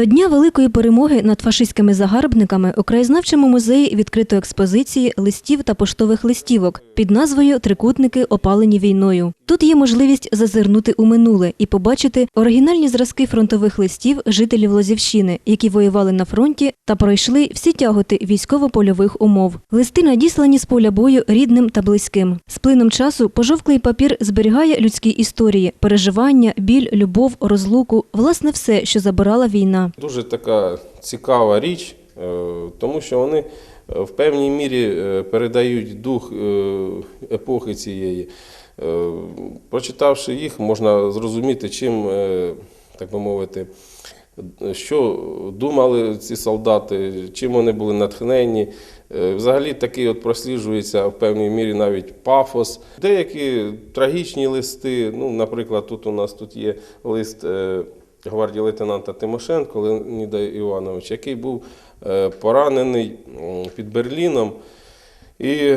До Дня великої перемоги над фашистськими загарбниками у краєзнавчому музеї відкрито експозиції листів та поштових листівок під назвою Трикутники опалені війною. Тут є можливість зазирнути у минуле і побачити оригінальні зразки фронтових листів жителів Лозівщини, які воювали на фронті та пройшли всі тяготи військово-польових умов. Листи надіслані з поля бою рідним та близьким. З плином часу пожовклий папір зберігає людські історії, переживання, біль, любов, розлуку, власне, все, що забирала війна. Дуже така цікава річ, е, тому що вони е, в певній мірі е, передають дух епохи цієї. Прочитавши їх, можна зрозуміти, чим, так би мовити, що думали ці солдати, чим вони були натхнені. Взагалі такий от просліджується в певній мірі навіть пафос. Деякі трагічні листи. Ну, наприклад, тут у нас тут є лист гвардії лейтенанта Тимошенко Леоніда Івановича, який був е, поранений під Берліном. І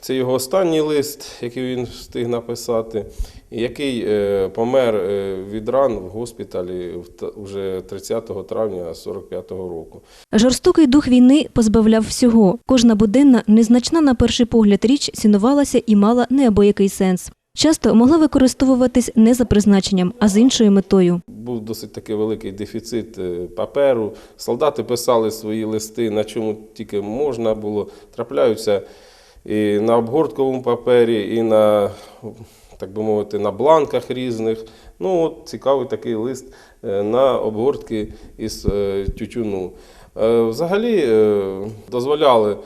це його останній лист, який він встиг написати, який е, помер е, від ран в госпіталі вже 30 травня 45-го року. Жорстокий дух війни позбавляв всього. Кожна буденна, незначна на перший погляд річ цінувалася і мала неабиякий сенс. Часто могла використовуватись не за призначенням, а з іншою метою. Був досить такий великий дефіцит е, паперу. Солдати писали свої листи, на чому тільки можна було. Трапляються і на обгортковому папері, і на, так би мовити, на бланках різних. Ну, от цікавий такий лист е, на обгортки із е, тютюну. Е, Взагалі дозволяли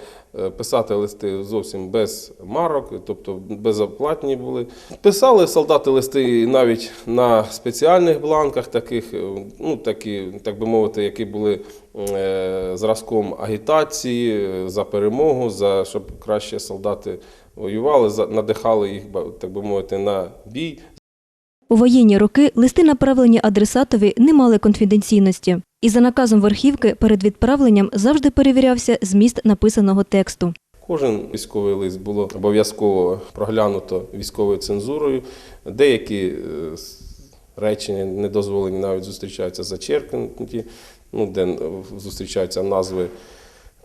писати листи зовсім без марок, тобто безоплатні були. Писали солдати листи навіть на спеціальних бланках, таких, ну такі, так би мовити, які були зразком агітації за перемогу, за щоб краще солдати воювали, надихали їх, так би мовити, на бій, У воєнні роки листи, направлені адресатові, не мали конфіденційності. І за наказом верхівки перед відправленням завжди перевірявся зміст написаного тексту. Кожен військовий лист було обов'язково проглянуто військовою цензурою. Деякі е, речення недозволені навіть зустрічаються зачеркнуті, ну, де е, зустрічаються назви,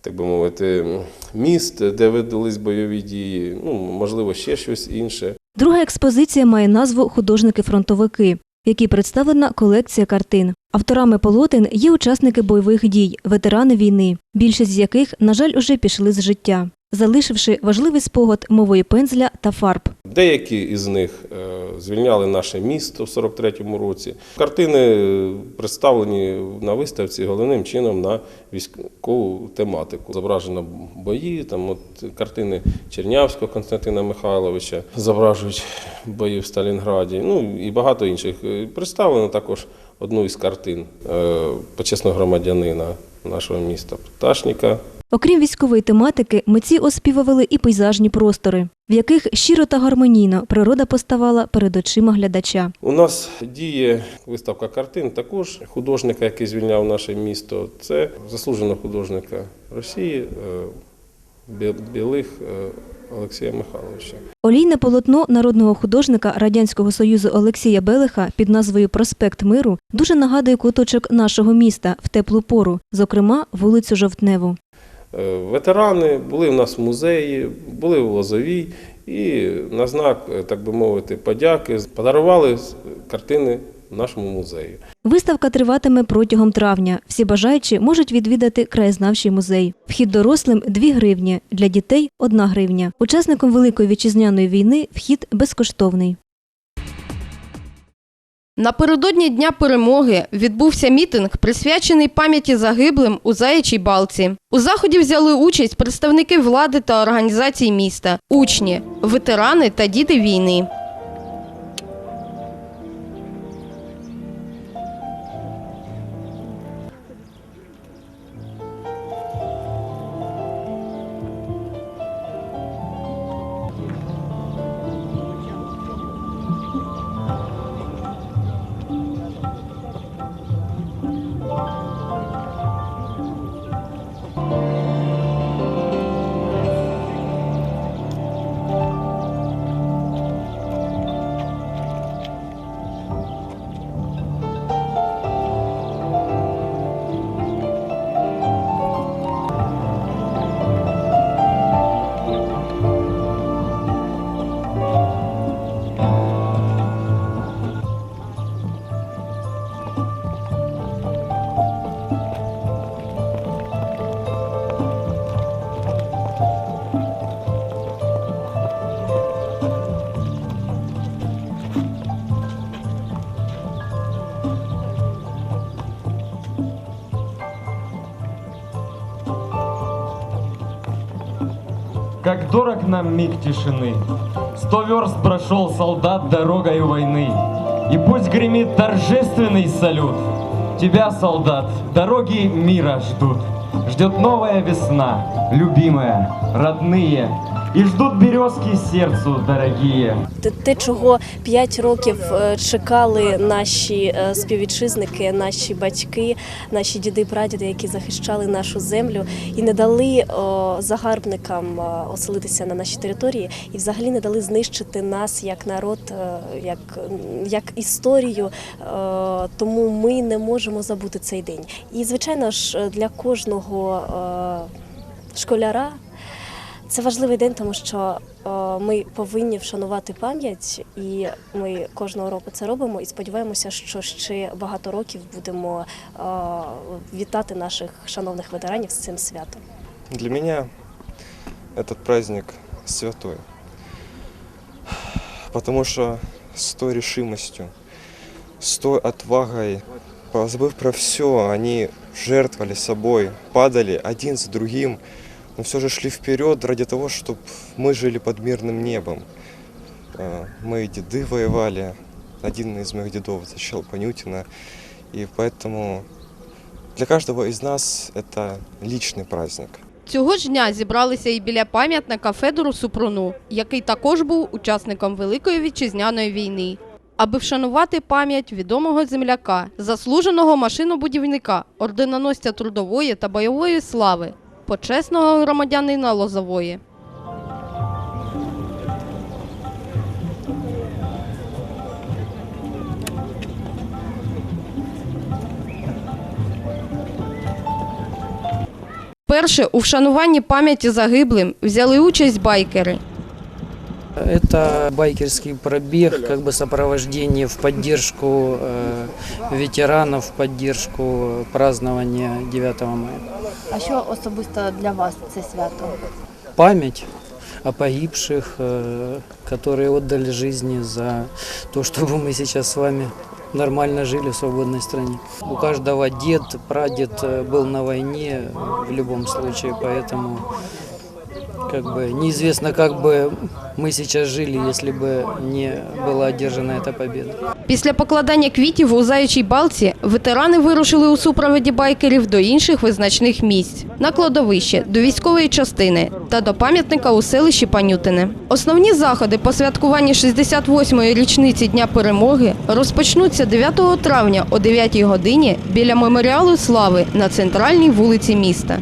так би мовити, міст, де видались бойові дії, ну, можливо, ще щось інше. Друга експозиція має назву Художники-фронтовики, в якій представлена колекція картин. Авторами полотен є учасники бойових дій, ветерани війни, більшість з яких, на жаль, уже пішли з життя, залишивши важливий спогад мовою пензля та фарб. Деякі із них е, звільняли наше місто в 43-му році. Картини е, представлені на виставці головним чином на військову тематику. Зображено бої, там от картини Чернявського Константина Михайловича зображують бої в Сталінграді, ну і багато інших. Е, Представлено також одну із картин почесного громадянина нашого міста Пташніка. Окрім військової тематики, митці оспівували і пейзажні простори, в яких щиро та гармонійно природа поставала перед очима глядача. У нас діє виставка картин також художника, який звільняв наше місто. Це заслуженого художника Росії е, Білих е, Олексія Михайловича. Олійне полотно народного художника Радянського Союзу Олексія Белиха під назвою Проспект Миру дуже нагадує куточок нашого міста в теплу пору, зокрема вулицю Жовтневу. Е, Ветерани були в нас в музеї, були в Лозовій і на знак, е, так би мовити, подяки подарували картини нашому музею. Виставка триватиме протягом травня. Всі бажаючі можуть відвідати краєзнавчий музей. Вхід дорослим 2 гривні, для дітей 1 гривня. Учасникам Великої вітчизняної війни вхід безкоштовний. Напередодні Дня перемоги відбувся мітинг, присвячений пам'яті загиблим у Заячій Балці. У заході взяли участь представники влади та організацій міста, учні, ветерани та діти війни. Как дорог нам миг тишины. Сто верст прошел солдат дорогою войны. И пусть гремит торжественный салют. Тебя, солдат, дороги мира ждут. Ждет новая весна, любимая, родные. И ждут березки сердцу дорогие. Те- чого 5 років е, чекали наші е, співвітчизники, наші батьки, наші діди, прадіди, які захищали нашу землю і не дали загарбникам е, оселитися на нашій території, і взагалі не дали знищити нас як народ, як, як історію. Тому ми не можемо забути цей день. І звичайно ж для кожного е, школяра. Це важливий день, тому що е, ми повинні вшанувати пам'ять, і ми кожного року це робимо. І сподіваємося, що ще багато років будемо е, вітати наших шановних ветеранів з цим святом. Для меня этот праздник святой. Потому что с той решимостью, с той отвагой, позабыв про все, они жертвовали собой, падали один за другим, но все же шли вперед ради того, чтобы мы жили под мирным небом. Э, Мои деды воевали, один из моих дедов защищал Панютина, и поэтому для каждого из нас это личный праздник. Цього ж дня зібралися і біля пам'ятника Федору Супруну, який також був учасником Великої вітчизняної війни. Аби вшанувати пам'ять відомого земляка, заслуженого машинобудівника, орденоносця трудової та бойової слави, почесного громадянина Лозової. Перше у вшануванні пам'яті загиблим взяли участь байкери. Это байкерский пробег, как бы сопровождение в поддержку э, ветеранов, в поддержку празднования 9 мая. А що особисто для вас це свято? Память о погибших, э, которые отдали жизни за то, чтобы мы сейчас с вами нормально жили в свободной стране. У каждого дед, прадед э, был на войне в любом случае, поэтому как бы неизвестно, как бы мы сейчас жили, если бы не была одержана эта победа. Після покладання квітів у заячій балці ветерани вирушили у супроводі байкерів до інших визначних місць на кладовище, до військової частини та до пам'ятника у селищі Панютине. Основні заходи по святкуванні 68-ї річниці Дня перемоги розпочнуться 9 травня о 9 годині біля меморіалу слави на центральній вулиці міста.